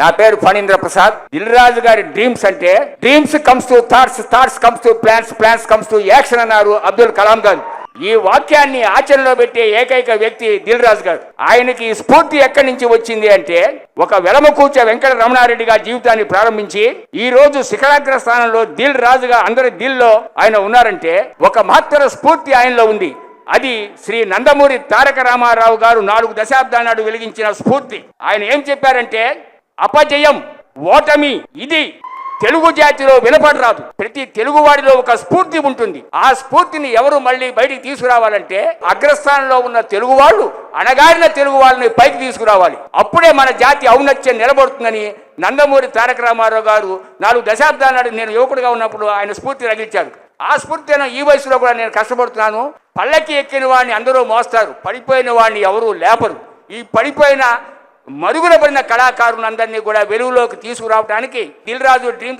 నా పేరు ఫణీంద్ర ప్రసాద్ దిల్ రాజు గారి డ్రీమ్స్ అంటే dreams comes to thoughts thoughts comes to plans plans comes to action అన్నారు అబ్దుల్ కలాం గారు. ఈ వాక్యాన్ని ఆచరణలో పెట్టే ఏకైక వ్యక్తి దిల్ రాజు గారు. ఆయనకి ఈ స్ఫూర్తి ఎక్కడి నుంచి వచ్చింది అంటే ఒక వెలమకూచ వెంకట రమణారెడ్డి గారి జీవితాన్ని ప్రారంభించి ఈ రోజు శిఖరాగ్ర స్థానంలో దిల్ రాజుగా అందరి దిల్లో ఆయన ఉన్నారంటే ఒక మహత్తర స్ఫూర్తి ఆయనలో ఉంది. అది శ్రీ నందమూరి తారక రామారావు గారు నాలుగు దశాబ్దాల నాడు వెలిగించిన స్ఫూర్తి. ఆయన ఏం చెప్పారంటే అపజయం ఓటమి ఇది తెలుగు జాతిలో వినపడరాదు. ప్రతి తెలుగువాడిలో ఒక స్ఫూర్తి ఉంటుంది. ఆ స్ఫూర్తిని ఎవరు మళ్ళీ బయటికి తీసుకురావాలంటే అగ్రస్థానంలో ఉన్న తెలుగు వాళ్ళు అణగారిన తెలుగు వాళ్ళని పైకి తీసుకురావాలి. అప్పుడే మన జాతి ఔన్నత్యం నిలబడుతుందని నందమూరి తారక రామారావు గారు నాలుగు దశాబ్దాల నాడు నేను యువకుడిగా ఉన్నప్పుడు ఆయన స్ఫూర్తి రగిల్చారు. ఆ స్ఫూర్తి ఈ వయసులో కూడా నేను కష్టపడుతున్నాను. పల్లకి ఎక్కిన వాడిని అందరూ మోస్తారు. పడిపోయిన వాడిని ఎవరూ లేపరు. ఈ పడిపోయిన మరుగున పడిన కళాకారులందరినీ కూడా వెలుగులోకి తీసుకురావడానికి దిల్ రాజు డ్రీమ్స్